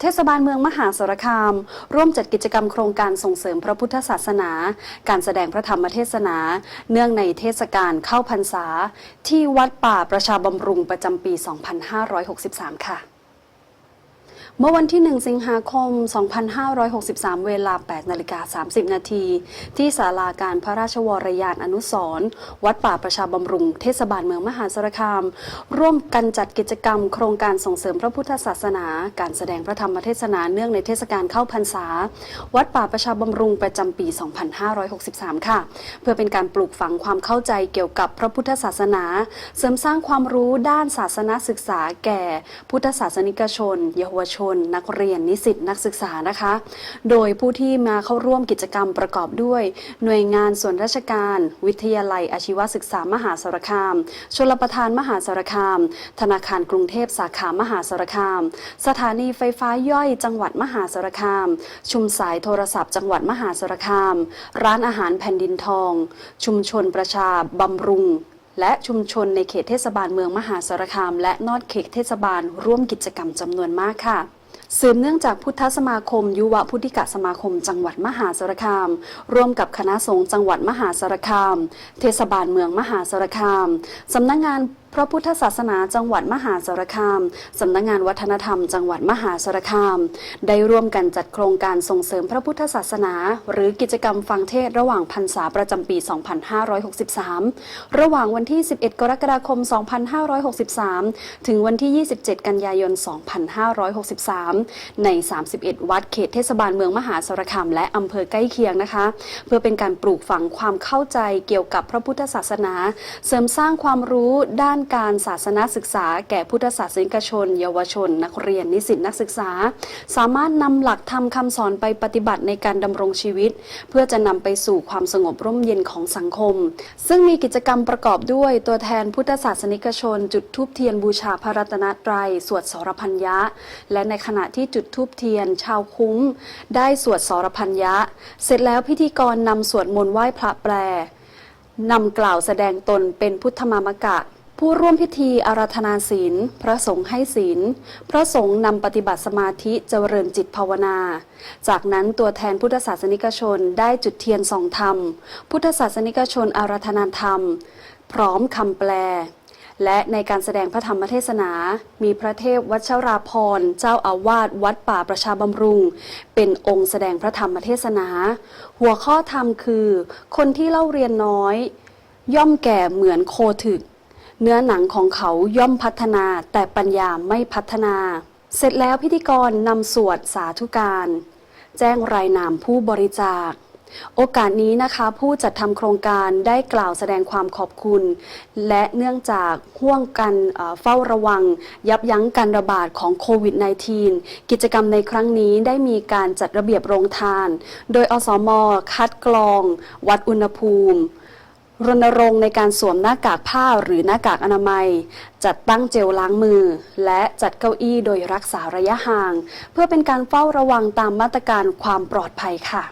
เทศบาลเมืองมหาสารคาม ร่วมจัดกิจกรรมโครงการส่งเสริมพระพุทธศาสนา การแสดงพระธรรมเทศนา เนื่องในเทศกาลเข้าพรรษา ที่วัดป่าประชาบำรุงประจำปี 2563 ค่ะ เมื่อวันที่ 1 สิงหาคม 2563 เวลา 8นาฬิกา30 นาที ที่ศาลาการพระราชวรยานอนุสรณ์วัดป่าประชาบำรุง เทศบาลเมืองมหาสารคาม ร่วมกันจัดกิจกรรม โครงการส่งเสริมพระพุทธศาสนา การแสดงพระธรรมเทศนาเนื่องในเทศกาลเข้าพรรษา วัดป่าประชาบำรุงประจำปี 2563 ค่ะ เพื่อเป็นการปลูกฝังความเข้าใจเกี่ยวกับพระพุทธศาสนา เสริมสร้างความรู้ด้านศาสนาศึกษาแก่ พุทธศาสนิกชน เยาวชน นักเรียนนิสิตนักศึกษานะคะ โดยผู้ที่มาเข้าร่วมกิจกรรมประกอบด้วย หน่วยงานส่วนราชการ วิทยาลัยอาชีวศึกษามหาสารคาม ชลประทานมหาสารคาม ธนาคารกรุงเทพสาขามหาสารคาม สถานีไฟฟ้าย่อยจังหวัดมหาสารคาม ชุมสายโทรศัพท์จังหวัดมหาสารคาม ร้านอาหารแผ่นดินทอง ชุมชนประชาบำรุงและชุมชนในเขตเทศบาลเมืองมหาสารคาม และนอดเขตเทศบาลร่วมกิจกรรมจำนวนมากค่ะ สืบเนื่องจากพุทธสมาคม ยุวพุทธิกสมาคม จังหวัดมหาสารคาม ร่วมกับคณะสงฆ์จังหวัดมหาสารคาม เทศบาลเมืองมหาสารคามสำนักงาน พระพุทธศาสนาจังหวัดมหาสารคาม สำนักงานวัฒนธรรมจังหวัดมหาสารคาม ได้ร่วมกันจัดโครงการส่งเสริมพระพุทธศาสนา หรือกิจกรรมฟังเทศระหว่างพรรษาประจำปี 2563 ระหว่างวันที่ 11 กรกฎาคม 2563 ถึงวันที่ 27 กันยายน 2563 ใน 31 วัดเขตเทศบาลเมืองมหาสารคามและอำเภอใกล้เคียงนะคะ เพื่อเป็นการปลูกฝังความเข้าใจเกี่ยวกับพระพุทธศาสนา เสริมสร้างความรู้ด้านการศาสนาศึกษา แก่พุทธศาสนิกชน เยาวชน นักเรียนนิสิตนักศึกษา สามารถนำหลักธรรมคำสอนไปปฏิบัติในการดำรงชีวิต เพื่อจะนำไปสู่ความสงบร่มเย็นของสังคม ซึ่งมีกิจกรรมประกอบด้วยตัวแทนพุทธศาสนิกชน จุดธูปเทียนบูชาพระรัตนตรัยสวดสรพัญญะ และในขณะที่จุดธูปเทียน ชาวคุ้ม ได้สวดสรพัญญะ เสร็จแล้วพิธีกรนำสวดมนต์ไหว้พระแปลนำกล่าวแสดงตนเป็นพุทธมามกะ ผู้ร่วมพิธีอาราธนาศีล พระสงฆ์ให้ศีล พระสงฆ์นำปฏิบัติสมาธิเจริญจิตภาวนา จากนั้นตัวแทนพุทธศาสนิกชนได้จุดเทียนส่องธรรม พุทธศาสนิกชนอาราธนาธรรม พร้อมคำแปล และในการแสดงพระธรรมเทศนา มีพระเทพวัชราพร เจ้าอาวาสวัดป่าประชาบำรุง เป็นองค์แสดงพระธรรมเทศนา หัวข้อธรรมคือ คนที่เล่าเรียนน้อย ย่อมแก่เหมือนโคถึก เนื้อหนังของเขาย่อมพัฒนาแต่ปัญญาไม่พัฒนา เสร็จแล้วพิธีกรนำสวดสาธุการ แจ้งรายนามผู้บริจาค โอกาสนี้นะคะ ผู้จัดทำโครงการได้กล่าวแสดงความขอบคุณ และเนื่องจากห่วงกันเอ่อเฝ้าระวัง ยับยั้งการระบาดของโควิด -19 กิจกรรมในครั้งนี้ได้มีการจัดระเบียบโรงทาน โดยอสมคัดกรอง วัดอุณหภูมิ รณรงค์ในการสวมหน้ากากผ้าหรือหน้ากากอนามัย จัดตั้งเจลล้างมือ และจัดเก้าอี้โดยรักษาระยะห่าง เพื่อเป็นการเฝ้าระวังตามมาตรการความปลอดภัยค่ะ